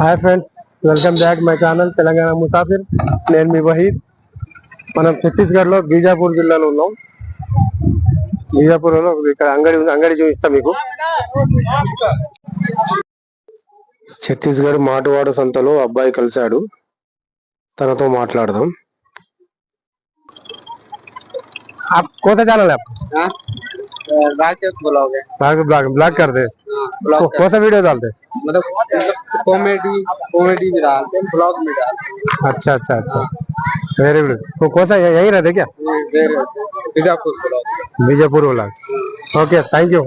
Hi friends welcome back my channel Telangana Musafir నేను మీ వహీద్ మనం ఛత్తీస్గఢ్లో బీజాపూర్ జిల్లాలో ఉన్నాం. బీజాపూర్లో ఇక్కడ అంగడి అంగడి చూపిస్తాం మీకు. ఛత్తీస్గఢ్ మాటవాడ సంతలో అబ్బాయి కలిశాడు. తనతో మాట్లాడదాం. కోత ఛానల్ బ్లాక్ బ్లాక్ బ్లాక్ కర్దే. కోత వీడియో డాల్తే ब्लॉग ब्लॉग ब्लॉग कर दे ब्लॉग कौन सा वीडियो डालते मतलब कॉमेडी कॉमेडी भी डालते हैं ब्लॉग में डालते अच्छा अच्छा अच्छा वेरी गुड तो कौन सा यहीं रहते क्या हैं बीजापुर ब्लॉग बीजापुर वाला okay thank you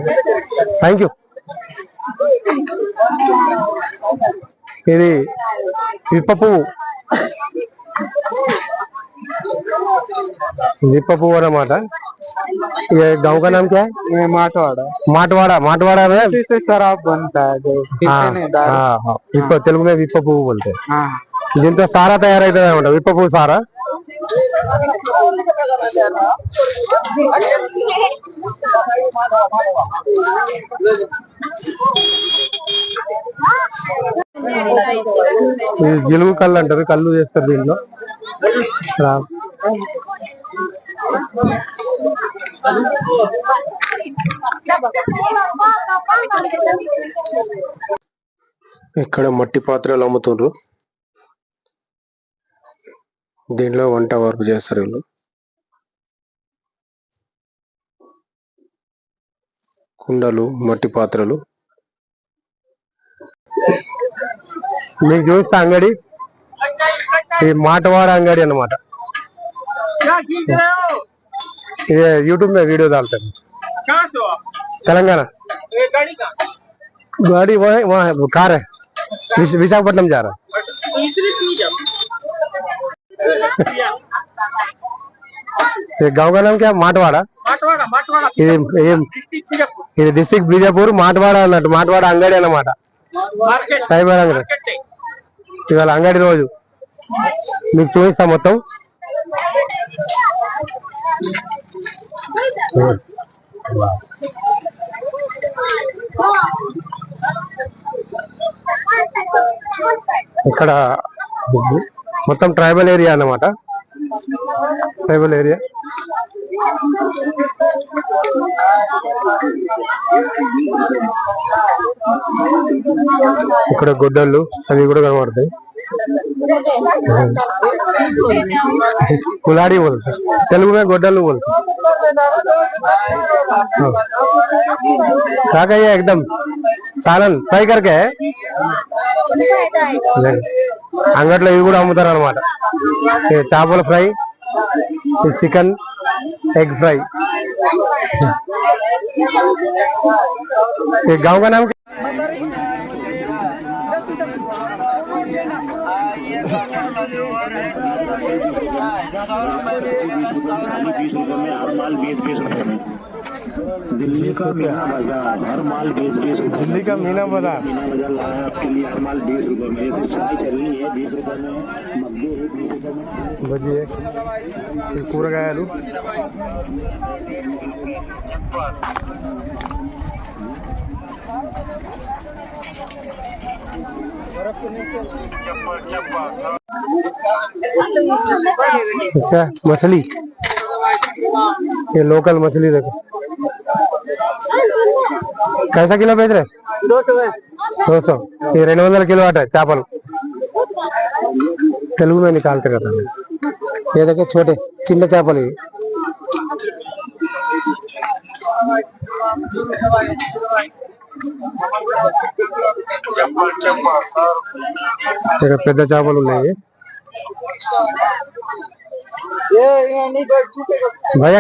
thank you ఇది విప్ప పువ్వు విప్ప పువ్వు అన్నమాట ये गांव का नाम क्या है ये माटवाड़ा माटवाड़ा माटवाड़ा में इससे शराब बनता है जो पीते हाँ, नहीं दारू हाँ, हाँ, विप्प తెలుగు में విప్ప పువ్వు बोलते हैं हाँ దీంతో సారా తయారైతుంది అనమాట విప్ప పువ్వు సారా ఇది జిలుగు కళ్ళు అంటారు కళ్ళు చేస్తారు దీనిలో రా- ఇక్కడ మట్టి పాత్రలు అమ్ముతుండ్రు? దీనిలో వంట వరకు చేస్తారు వీళ్ళు. కుండలు మట్టి పాత్రలు. మీకు చూస్తా అంగడి. ఇది మాటవాడ అంగడి అనమాట ఇది యూట్యూబ్ మీద వీడియో తాగుతాను తెలంగాణ. గాడి కారే. విశాఖపట్నం है विशाखापट्टनम जा रहा ఇది డిస్టిక్ బీజాపూర్ మాటవాడ అన్నట్టు మాటవాడ అంగడి అన్నమాట. సైబర్ అంగడి. ఇవాళ అంగడి రోజు. మీకు చూపిస్తా మొత్తం. ఇక్కడ మొత్తం ట్రైబల్ ఏరియా అన్నమాట. Tribal area. ఇక్కడ గుడ్డలు అవి కూడా కనబడతాయి. కులాడి बोलते తెలుగు में గొడ్డలు बोलते కాకయ్య एकदम సాలన్ ఫ్రై करके అంగట్లో ఇవి కూడా అమ్ముతారు అనమాట చేపల ఫ్రై చికెన్ ఎగ్ ఫ్రై ये गांव का नाम दिल्ली का मीना बाज़ार। हर माल बीस बीस दिल्ली का मीना बाज़ार मीना बाज़ार लाया आपके लिए हर माल बीस रुपये में ये चल रही है बीस में बीस में भजिए चप्पल चप्पल अच्छा मछली ये लोकल मछली देखो कैसा किलो बेच रहे दो सौ ये రెండు వందల కిలో అట చేపలు తెలుగు में निकालते रहता है ये देखो छोटे చిన్న చేపలు ఇవి ఇక్కడ పెద్ద చేపలు ఉన్నాయి. भैया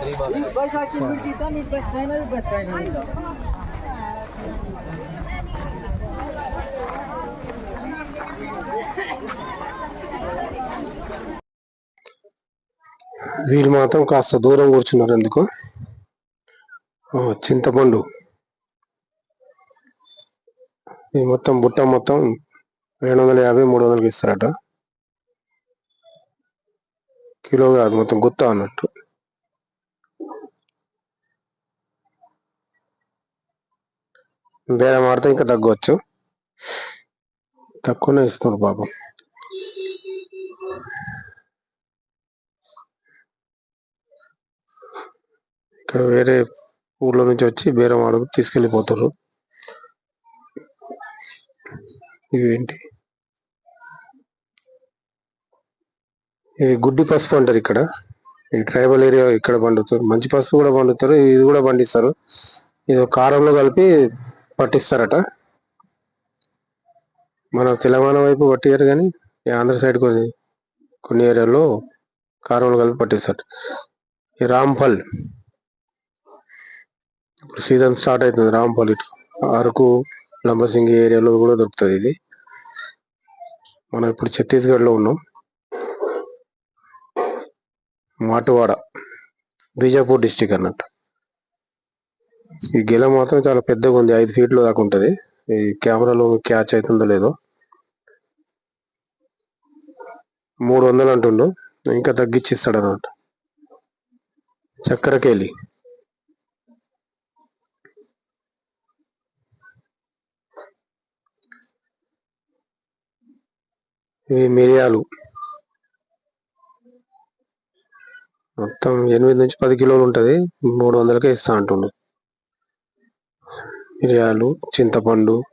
सही Hybrid. श्री माँ का है श्री माँ का है। వీళ్ళు మాత్రం కాస్త దూరం కూర్చున్నారు ఎందుకు ఓ, చింతపండు ఈ మొత్తం బుట్ట మొత్తం రెండు వందల యాభై మూడు వందలకి ఇస్తారట కిలో కాదు మొత్తం గుత్త అన్నట్టు బేరం ఆడితే ఇంకా తగ్గవచ్చు తక్కువనే ఇస్తారు పాపం. ఇక్కడ వేరే ఊర్లో నుంచి వచ్చి బేరం అడుగు తీసుకెళ్ళిపోతారు ఇవేంటి? ఇవి గుడ్డి పసుపు అంటారు ఇక్కడ. ఈ ట్రైబల్ ఏరియా ఇక్కడ పండుతారు. మంచి పసుపు కూడా పండుతారు. ఇది కూడా పండిస్తారు. ఇది కారంలో కలిపి పట్టిస్తారట. మన తెలంగాణ వైపు పట్టియారు కానీ ఈ ఆంధ్ర సైడ్ కొన్ని కొన్ని ఏరియాల్లో కారంలో కలిపి పట్టిస్తారు ఈ రాంఫల్ ఇప్పుడు సీజన్ స్టార్ట్ అవుతుంది రాంపల్లి అరకు లంబసింగి ఏరియాలో కూడా దొరుకుతుంది ఇది. మనం ఇప్పుడు ఛత్తీస్గఢ్లో ఉన్నాం. మాటువాడ బీజాపూర్ డిస్టిక్ అన్నట్టు. ఈ గెల మాత్రం చాలా పెద్దగా ఉంది. ఐదు ఫీట్లు దాకా ఉంటుంది. ఈ కెమెరాలో క్యాచ్ అవుతుందో లేదో. మూడు వందలు అంటుండు. ఇంకా తగ్గిచ్చి ఇస్తాడు అన్నమాట చక్కెరకేలి ఇవి మిరియాలు. మొత్తం ఎనిమిది నుంచి పది కిలోలు ఉంటుంది. మూడు వందలకే ఇస్తా అంటుండు. మిరియాలు చింతపండు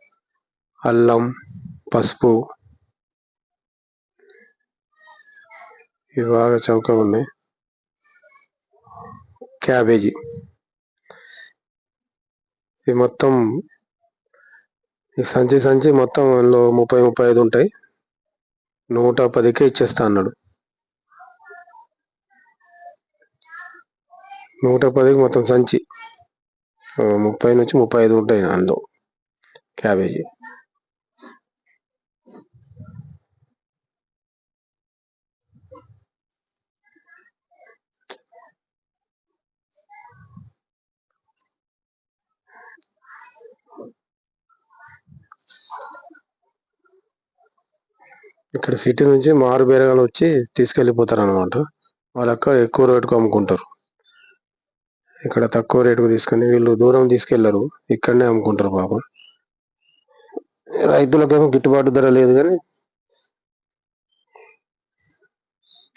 అల్లం పసుపు ఇవి బాగా చౌకగా ఉన్నాయి. క్యాబేజీ. ఇది మొత్తం సంచి సంచి మొత్తం అందులో ముప్పై ముప్పై ఐదు ఉంటాయి. నూట పదికే ఇచ్చేస్తా అన్నాడు. నూట పదికి మొత్తం సంచి. ముప్పై నుంచి ముప్పై ఐదు ఉంటాయి అందులో. క్యాబేజీ. ఇక్కడ సిటీ నుంచి మారు బేరగాలు వచ్చి తీసుకెళ్ళిపోతారు అనమాట వాళ్ళు అక్కడ ఎక్కువ రేటుకు అమ్ముకుంటారు. ఇక్కడ తక్కువ రేటుకు తీసుకొని వీళ్ళు దూరం తీసుకెళ్ళరు. ఇక్కడనే అమ్ముకుంటారు పాపం. రైతులకేమో గిట్టుబాటు ధర లేదు కానీ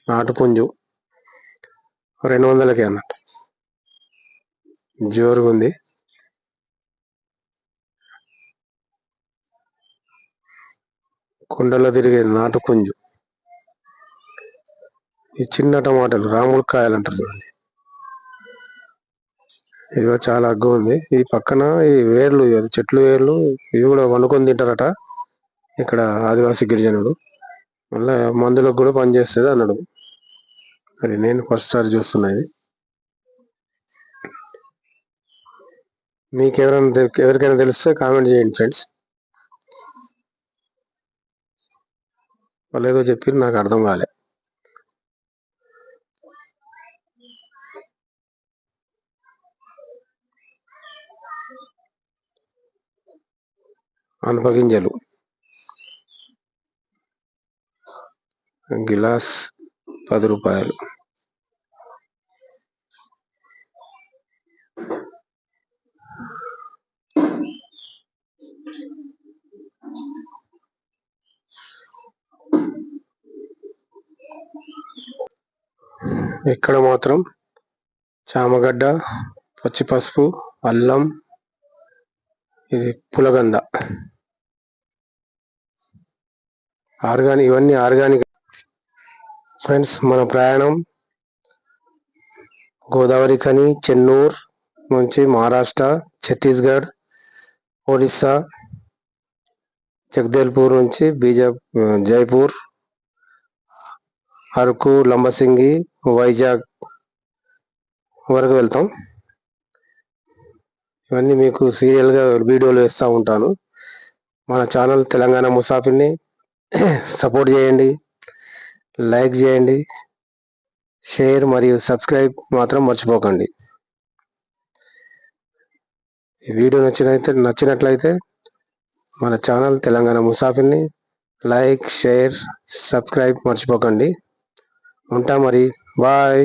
నాటు పుంజు. రెండు వందలకే అన్నట్టు. జోరుగా ఉంది. కుండలో తిరిగే నాటుపుంజు ఈ చిన్న టమాటాలు రాముల కాయలు అంటారు చూడండి. ఇదిగో చాలా అగ్గు ఉంది. ఈ పక్కన ఈ వేర్లు చెట్లు వేర్లు ఇవి కూడా వండుకొని తింటారట. ఇక్కడ ఆదివాసీ గిరిజనుడు. మళ్ళీ మందులకు కూడా పనిచేస్తుంది అన్నాడు. అది నేను ఫస్ట్ సారి చూస్తున్నది మీకు ఎవరైనా ఎవరికైనా తెలిస్తే కామెంట్ చేయండి ఫ్రెండ్స్. వాళ్ళు ఏదో చెప్పి నాకు అర్థం కాలే. అనపగింజలు గిలాస్ పది రూపాయలు. ఇక్కడ మాత్రం చామగడ్డ పచ్చి పసుపు అల్లం ఇది పులగంద. ఆర్గానిక్ ఇవన్నీ ఆర్గానిక్. ఫ్రెండ్స్ మన ప్రయాణం గోదావరి కని చెన్నూర్ నుంచి మహారాష్ట్ర ఛత్తీస్గఢ్ ఒడిస్సా జగదేల్పూర్ నుంచి బీజా జైపూర్ అరకు లంబసింగి వైజాగ్ వరకు వెళ్తాం. ఇవన్నీ మీకు సీరియల్గా వీడియోలు వేస్తూ ఉంటాను. మన ఛానల్ తెలంగాణ ముసాఫిర్ని సపోర్ట్ చేయండి. లైక్ చేయండి. షేర్ మరియు సబ్స్క్రైబ్ మాత్రం మర్చిపోకండి. ఈ వీడియో నచ్చినైతే నచ్చినట్లయితే మన ఛానల్ తెలంగాణ ముసాఫిర్ని లైక్ షేర్ సబ్స్క్రైబ్ మర్చిపోకండి. ఉంటా మరి. బాయ్